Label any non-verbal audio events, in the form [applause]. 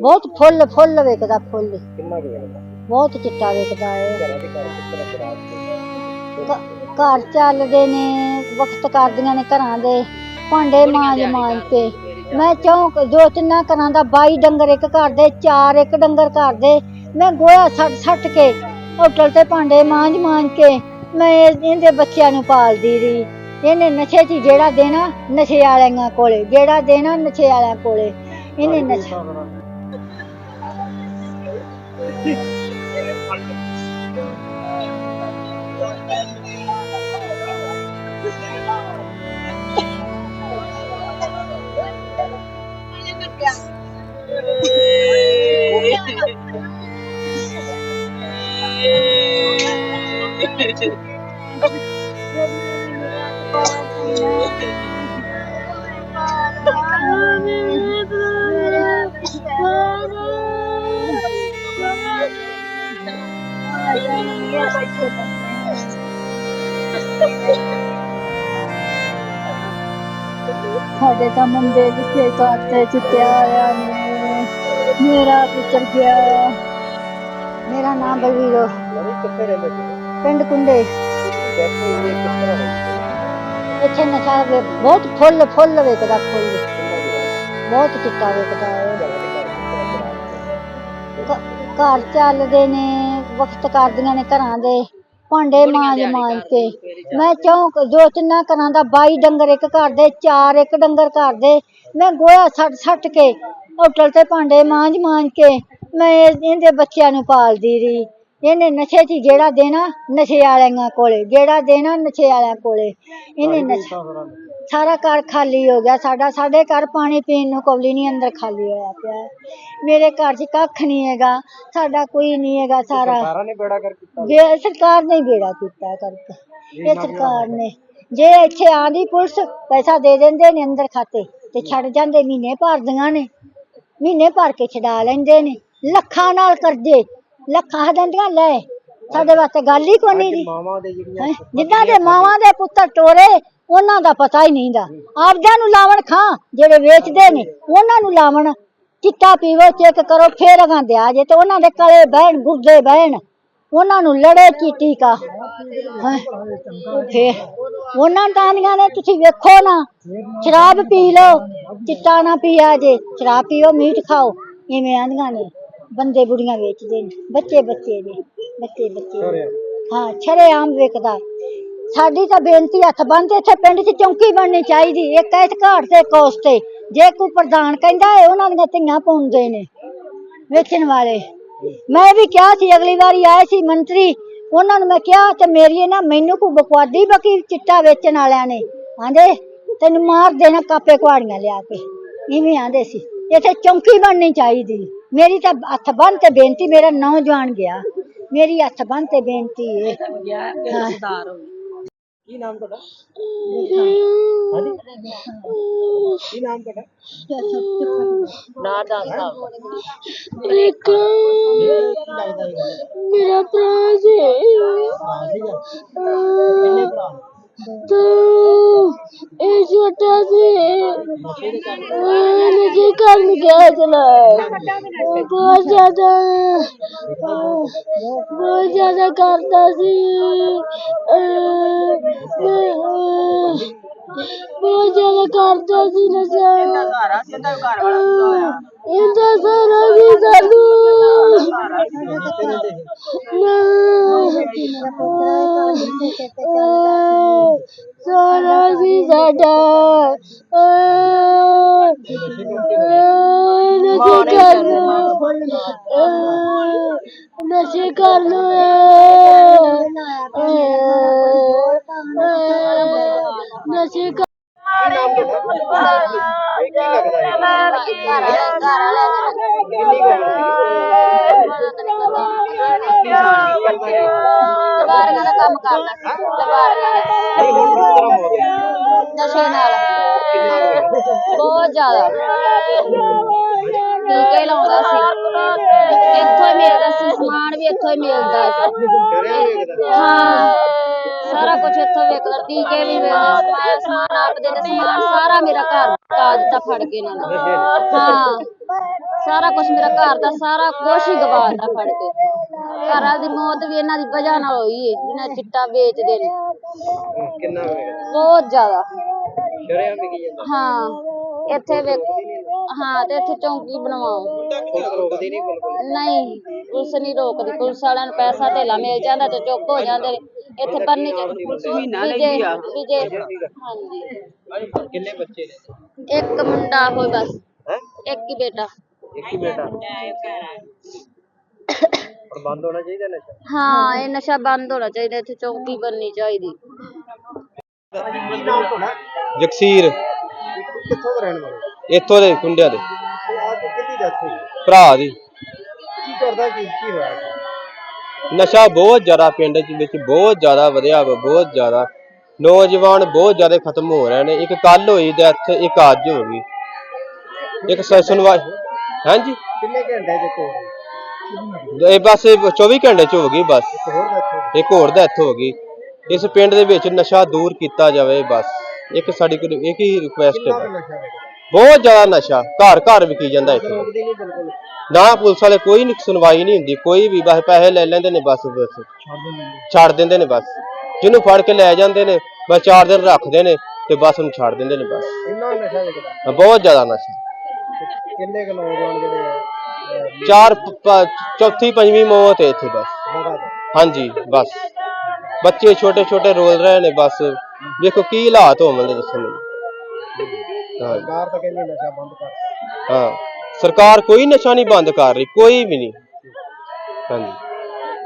ਬਹੁਤ ਫੁੱਲ ਫੁੱਲ ਵਿਕਦਾ ਫੁੱਲ। ਕਿੰਨਾ ਬਹੁਤ ਚਿੱਟਾ ਵਿਕਦਾ ਹੈ ਘਰਾਂ ਚੱਲਦੇ ਨੇ ਵਕਤ ਕਰਦੀਆਂ ਨੇ ਘਰਾਂ ਦੇ। ਭਾਂਡੇ ਮਾਂਜ ਮਾਂਜ ਕੇ। ਮੈਂ ਚੌਂਕ ਤਿੰਨਾਂ ਘਰਾਂ ਦਾ 22 ਡੰਗਰ ਇੱਕ ਘਰ ਦੇ ਚਾਰ ਇੱਕ ਡੰਗਰ ਘਰ ਦੇ। ਮੈਂ ਗੋਇਆ ਸੱਟ ਸੱਟ ਕੇ ਹੋਟਲ ਤੇ ਭਾਂਡੇ ਮਾਂਜ ਮਾਂਜ ਕੇ ਮੈਂ ਇਹ- ਇਹਦੇ ਬੱਚਿਆਂ ਨੂੰ ਪਾਲਦੀ ਰਹੀ। ਇਹਨੇ ਨਸ਼ੇ 'ਚ ਜਿਹੜਾ ਦੇਣਾ ਨਸ਼ੇ ਵਾਲਿਆਂ ਕੋਲੇ। ਜਿਹੜਾ ਦੇਣਾ ਨਸ਼ੇ ਵਾਲਿਆਂ ਕੋਲੇ। ਇਹਨੇ ਨਸ਼ਾ [laughs] ਸਾਡੇ ਤਾਂ ਮੁੰਡੇ ਲਿਖੇ ਕਾਤੇ ਚਿੱਟਿਆ ਆਇਆ ਨੇ। ਮੇਰਾ ਪੁੱਤਰ ਗਿਆ। ਮੇਰਾ ਨਾਮ ਬਲਵੀਰੋ ਕਿੱਥੇ ਰਹਿੰਦੇ ਪਿੰਡ ਕੁੰਡੇ। ਇੱਥੇ ਨਸ਼ਾ ਬਹੁਤ ਫੁੱਲ ਫੁੱਲ ਵਿਕਦਾ ਫੁੱਲ ਬਹੁਤ ਚਿੱਟਾ ਵਿਕਦਾ ਹੈ ਘ- ਘਰ ਚੱਲਦੇ ਨੇ ਵਕਤ ਕਰਦੀਆਂ ਨੇ ਘਰਾਂ ਦੇ। ਭਾਂਡੇ ਮਾਂਜ ਮਾਂਜ ਕੇ। ਮੈਂ ਚੌਂਕ ਤਿੰਨਾਂ ਘਰਾਂ ਦਾ 22 ਡੰਗਰ ਇੱਕ ਘਰ ਦੇ ਚਾਰ ਇੱਕ ਡੰਗਰ ਘਰ ਦੇ ਮੈਂ ਗੋਇਆ ਸੱਟ ਸੱਟ ਕੇ ਹੋਟਲ ਤੇ ਭਾਂਡੇ ਮਾਂਜ ਮਾਂਜ ਕੇ ਮੈਂ ਇਹ- ਇਹਦੇ ਬੱਚਿਆਂ ਨੂੰ ਪਾਲਦੀ ਰਹੀ। ਇਹਨੇ ਨਸ਼ੇ 'ਚ ਜਿਹੜਾ ਦੇਣਾ ਨਸ਼ੇ ਵਾਲਿਆਂ ਕੋਲੇ ਜਿਹੜਾ ਦੇਣਾ ਨਸ਼ੇ ਵਾਲਿਆਂ ਕੋਲੇ। ਇਹਨੇ ਨਸ਼ਾ ਸਾਰਾ ਘਰ ਖਾਲੀ ਹੋ ਗਿਆ ਸਾਡਾ ਸਾਡੇ ਘਰ ਪਾਣੀ ਪੀਣ ਨੂੰ ਕੌਲੀ ਨਹੀਂ ਅੰਦਰ ਖਾਲੀ ਹੋਇਆ ਪਿਆ। ਹੈ। ਮੇਰੇ ਘਰ 'ਚ ਕੱਖ ਨਹੀਂ ਹੈਗਾ ਸਾਡਾ ਕੋਈ ਨਹੀਂ ਹੈਗਾ ਸਾਰਾ। ਸਾਰਾ ਨੇ ਬੇੜਾ ਕਰ ਕੀਤਾ? ਜੇ ਸਰਕਾਰ ਨੇ ਬੇੜਾ ਕੀਤਾ ਕਰਕੇ। ਇਹ ਸਰਕਾਰ ਨੇ। ਜੇ ਇੱਥੇ ਆਂਦੀ ਪੁਲਿਸ ਪੈਸਾ ਦੇ ਦਿੰਦੇ ਨੇ ਅੰਦਰ ਖਾਤੇ ਤੇ ਛੱਡ ਜਾਂਦੇ ਮਹੀਨੇ ਭਰਦੀਆਂ ਨੇ। ਮਹੀਨੇ ਭਰ ਕੇ ਛਡਾ ਲੈਂਦੇ ਨੇ। ਲੱਖਾਂ ਨਾਲ ਕਰਜ਼ੇ ਲੱਖਾਂ ਹਦੰਦੀਆਂ ਲੈ। ਸਾਡੇ ਵਾਸਤੇ ਗੱਲ ਹੀ ਕੋਈ ਨਹੀਂ ਦੀ ਮਾਵਾਂ ਦੇ ਜਿਹੜੀਆਂ ਹੈਂ, ਜਿੱਦਾਂ ਦੇ ਮਾਵਾਂ ਦੇ ਪੁੱਤਰ ਟੋਰੇ ਉਹਨਾਂ ਦਾ ਪਤਾ ਹੀ ਨਹੀਂ ਦਾ ਆਪਦਿਆਂ ਨੂੰ ਲਾਵਣ ਖਾਂ ਜਿਹੜੇ ਵੇਚਦੇ ਨੇ ਉਹਨਾਂ ਨੂੰ ਲਾਵਣ। ਚਿੱਟਾ ਪੀਵੋ ਚੈੱਕ ਕਰੋ ਫੇਰ ਅਗਾਂ ਦੇ ਆ ਜੇ ਤੇ ਉਹਨਾਂ ਦੇ ਕਲੇ ਬਹਿਣ ਗੁੱਦੇ ਬਹਿਣ। ਉਹਨਾਂ ਨੂੰ ਲੜੇ ਚੀਟੀ ਕਾ। ਫੇਰ ਉਹਨਾਂ ਤਾਂ ਆਂਦੀਆਂ ਨੇ ਤੁਸੀਂ ਵੇਖੋ ਨਾ। ਸ਼ਰਾਬ ਪੀ ਲਓ ਚਿੱਟਾ ਨਾ ਪੀਆ ਜੇ। ਸ਼ਰਾਬ ਪੀਓ ਮੀਟ ਖਾਓ। ਇਵੇਂ ਆਂਦੀਆਂ ਨੇ। ਬੰਦੇ ਬੁੜੀਆਂ ਵੇਚਦੇ ਨੇ। ਬੱਚੇ ਬੱਚੇ ਨੇ। ਬੱਚੇ ਬੱਚੇ। ਹਾਂ ਛਰੇਆਮ ਵਿਕਦਾ ਸਾਡੀ ਤਾਂ ਬੇਨਤੀ ਹੱਥ ਬੰਨ੍ਹ ਇੱਥੇ ਪਿੰਡ 'ਚ ਚੌਂਕੀ ਬਣਨੀ ਚਾਹੀਦੀ ਇੱਕ ਇਸ ਘਾਟ ਤੇ ਕੋਸ ਤੇ। ਜੇ ਕੋਈ ਪ੍ਰਧਾਨ ਕਹਿੰਦਾ ਹੈ ਉਹਨਾਂ ਦੀਆਂ ਧੀਆਂ ਪਾਉਂਦੇ ਨੇ ਵੇਚਣ ਵਾਲੇ। ਮੈਂ ਵੀ ਕਿਹਾ ਸੀ ਅਗਲੀ ਵਾਰੀ ਆਏ ਸੀ ਮੰਤਰੀ ਉਹਨਾਂ ਨੂੰ ਮੈਂ ਕਿਹਾ ਤੇ ਮੇਰੀ ਨਾ ਮੈਨੂੰ ਕੋਈ ਬਕਵਾਦੀ ਬਕੀ ਚਿੱਟਾ ਵੇਚਣ ਵਾਲਿਆਂ ਨੇ। ਆਂਦੇ ਤੈਨੂੰ ਮਾਰ ਦੇਣਾ ਕਾਪੇ ਕੁਹਾੜੀਆਂ ਲਿਆ ਕੇ। ਇਵੇਂ ਆਂਦੇ ਸੀ। ਇੱਥੇ ਚੌਂਕੀ ਬਣਨੀ ਚਾਹੀਦੀ। ਮੇਰੀ ਤਾਂ ਹੱਥ ਬੰਨ੍ਹ ਤੇ ਬੇਨਤੀ ਮੇਰਾ ਨੌਜਵਾਨ ਗਿਆ। ਮੇਰੀ ਹੱਥ ਬੰਨ੍ਹ ਤੇ ਬੇਨਤੀ ਹਾਂ। ਕੀ ਨਾਮ ਤੁਹਾਡਾ? ਕੀ ਨਾਮ ਤੁਹਾਡਾ? ਨਾ ਦੱਸਦਾ ਇੱਕ ਮੇਰਾ ਭਰਾ ਸੀਗਾ ਕਿੰਨੇ ਭਰਾ ਇਹ ਛੋਟਾ ਸੀ ਇਹਨੇ ਜੀ ਕਰਨ ਗਿਆ ਚਲਾ ਬਹੁਤ ਜ਼ਿਆਦਾ ਬਹੁਤ ਜ਼ਿਆਦਾ ਕਰਦਾ ਸੀ ਬਹੁਤ ਜ਼ਿਆਦਾ ਕਰਦਾ ਸੀ ਨਸ਼ਾ ਇਹਦਾ ਸਾਰਾ ਵੀ ਸਾਨੂੰ ਕਿੱਥੇ ਸੀ ਸਾਡਾ ਨਸ਼ੇ ਕਰ ਨਸ਼ੇ ਕਰ ਨਸ਼ੇ ਕਰ ਕੀ ਨਾਮ ਤੁਹਾਡਾ ਇਹ ਕੀ ਲੱਗਦਾ ਹੈ ਕਿੰਨੀ ਕੁ ਉਮਰ ਸੀ ਲਵਾਰੀਆਂ ਦਾ ਕੰਮ ਕਰਦਾ ਸੀ। ਲਵਾਰੀਆਂ ਨਸ਼ੇ ਨਾਲ? ਬਹੁਤ ਜ਼ਿਆਦਾ। ਟੀਕੇ ਲਾਉਂਦਾ ਸੀ। ਇੱਥੋਂ ਹੀ ਮਿਲਦਾ ਸੀ ਸਮਾਨ ਵੀ ਇੱਥੋਂ ਹੀ ਮਿਲਦਾ ਸੀ। ਹਾਂ ਸਾਰਾ ਕੁਝ ਇੱਥੋਂ ਵਿਕਦਾ ਟੀਕੇ ਵੀ ਮਿਲਦਾ ਸਮਾਨ ਆਪ ਦੇ ਸਮਾਨ ਸਾਰਾ ਮੇਰਾ ਘਰ ਕਾ ਦਿੱਤਾ ਫੜ ਕੇ ਇਹਨਾਂ ਨੇ। ਹਾਂ ਸਾਰਾ ਕੁਝ ਮੇਰਾ ਘਰ ਦਾ ਸਾਰਾ ਕੁਝ ਹੀ ਗਵਾਤਾ ਫੜ ਕੇ। ਘਰ ਵਾਲੀ ਦੀ ਮੌਤ ਵੀ ਇਹਨਾਂ ਦੀ ਵਜ੍ਹਾ ਨਾਲ ਹੋਈ ਹੈ ਜਿਹਨਾਂ ਚਿੱਟਾ ਵੇਚਦੇ ਨੇ। ਕਿੰਨਾ ਬਹੁਤ ਜ਼ਿਆਦਾ। ਸ਼ਰਿਆਂ ਵਿਕੀ ਜਾਂਦਾ? ਹਾਂ ਇੱਥੇ ਵੇ ਹਾਂ ਤੇ ਇੱਥੇ ਚੌਂਕੀ ਬਣਵਾਓ। ਪੁਲਿਸ ਰੋਕਦੀ ਨਹੀਂ ਬਿਲਕੁਲ ਨਹੀਂ ਪੁਲਿਸ ਨਹੀਂ ਰੋਕਦੀ ਪੁਲਿਸ ਵਾਲਿਆਂ ਨੂੰ ਪੈਸਾ ਧੇਲਾ ਮਿਲ ਜਾਂਦਾ ਤੇ ਚੁੱਪ ਹੋ ਜਾਂਦੇ ਇੱਥੇ ਪਰਨੀ ਚ ਮਹੀਨਾ ਲੈਂਦੀ ਆ। ਹਾਂਜੀ। ਕਿੰਨੇ ਬੱਚੇ ਨੇ? ਇੱਕ ਮੁੰਡਾ ਹੋਈ ਬਸ ਹੈ? ਇੱਕ ਹੀ ਬੇਟਾ। ਇੱਕ ਹੀ ਬੇਟਾ? [coughs] ਪਰ ਬੰਦ ਹੋਣਾ ਚਾਹੀਦਾ ਨਸ਼ਾ? ਹਾਂ ਇਹ ਨਸ਼ਾ ਬੰਦ ਹੋਣਾ ਚਾਹੀਦਾ ਇੱਥੇ ਚੌਂਕੀ ਬਣਨੀ ਚਾਹੀਦੀ। ਕੀ ਨਾਮ ਤੁਹਾਡਾ ਜਗਸੀਰ। ਕਿੱਥੋਂ ਦਾ ਰਹਿਣ ਵਾਲੇ? ਇੱਥੋਂ ਦੇ ਕੁੰਡਿਆਂ ਦੇ। ਤੇ ਆਪ ਕਿੱਦੀ ਡੈਥ ਹੋਈ? ਭਰਾ ਦੀ। ਕੀ ਕਰਦਾ ਕੀ ਕੀ ਹੋਇਆ? ਨਸ਼ਾ ਬਹੁਤ ਜ਼ਿਆਦਾ ਪਿੰਡ ਚ ਵਿੱਚ ਬਹੁਤ ਜ਼ਿਆਦਾ ਵਧਿਆ ਵਾ ਬਹੁਤ ਜ਼ਿਆਦਾ। ਨੌਜਵਾਨ ਬਹੁਤ ਜ਼ਿਆਦਾ ਖਤਮ ਹੋ ਰਹੇ ਨੇ। ਇੱਕ ਕੱਲ ਹੋਈ ਡੈਥ ਇੱਕ ਅੱਜ ਹੋ ਗਈ। ਇੱਕ ਸ- ਸੁਣਵਾਈ ਹਾਂਜੀ? ਕਿੰਨੇ ਘੰਟੇ ਚ ਕੋਲ ਇਹ ਬਸ 24 ਘੰਟੇ ਚ ਹੋ ਗਈ ਬਸ। ਹੋਰ ਡੈਥ ਹੋਈ ਇੱਕ ਹੋਰ ਡੈਥ ਹੋ ਗਈ। ਇਸ ਪਿੰਡ ਦੇ ਵਿੱਚ ਨਸ਼ਾ ਦੂਰ ਕੀਤਾ ਜਾਵੇ ਬਸ। ਇੱਕ ਸਾਡੀ ਇੱਕ ਹੀ ਰਿਕੁਐਸਟ ਹੈ। ਬਹੁਤ ਜ਼ਿਆਦਾ ਨਸ਼ਾ ਘਰ ਘਰ ਵਿਕੀ ਜਾਂਦਾ ਇੱਥੇ। ਨਹੀਂ ਨਾ ਪੁਲਿਸ ਵਾਲੇ ਕੋਈ ਨੀ ਸੁਣਵਾਈ ਨਹੀਂ ਹੁੰਦੀ ਕੋਈ ਵੀ ਬਸ ਪੈਸੇ ਲੈ ਲੈਂਦੇ ਨੇ ਬਸ ਬਸ। ਛੱਡ ਦਿੰਦੇ ਨੇ ਬਸ। ਜਿਹਨੂੰ ਫੜ ਕੇ ਲੈ ਜਾਂਦੇ ਨੇ ਬਸ ਚਾਰ ਦਿਨ ਰੱਖਦੇ ਨੇ ਤੇ ਬਸ ਉਹਨੂੰ ਛੱਡ ਦਿੰਦੇ ਨੇ ਬਸ। ਇੰਨਾ ਨਸ਼ਾ ਵੇਚਦਾ ਬਹੁਤ ਜ਼ਿਆਦਾ ਨਸ਼ਾ। ਕਿੰਨੇ ਕੁ ਨੌਜਵਾਨ ਜਿਹੜੇ ਚਾਰ ਚੌਥੀ ਪੰਜਵੀਂ ਮੌਤ ਹੈ ਇੱਥੇ ਬਸ। ਹਾਂਜੀ ਬਸ। ਬੱਚੇ ਛੋਟੇ ਛੋਟੇ ਰੋਲ ਰਹੇ ਨੇ ਬਸ। ਵੇਖੋ ਕੀ ਹਾਲਾਤ ਹੋਣਗੇ ਦੱਸੋ ਮੈਨੂੰ। ਹਾਂ। ਸਰਕਾਰ ਤਾਂ ਕਹਿੰਦੀ ਨਸ਼ਾ ਬੰਦ ਕਰ ਹਾਂ। ਸਰਕਾਰ ਕੋਈ ਨਸ਼ਾ ਨਹੀਂ ਬੰਦ ਕਰ ਰਹੀ ਕੋਈ ਵੀ ਨਹੀਂ। ਹਾਂਜੀ।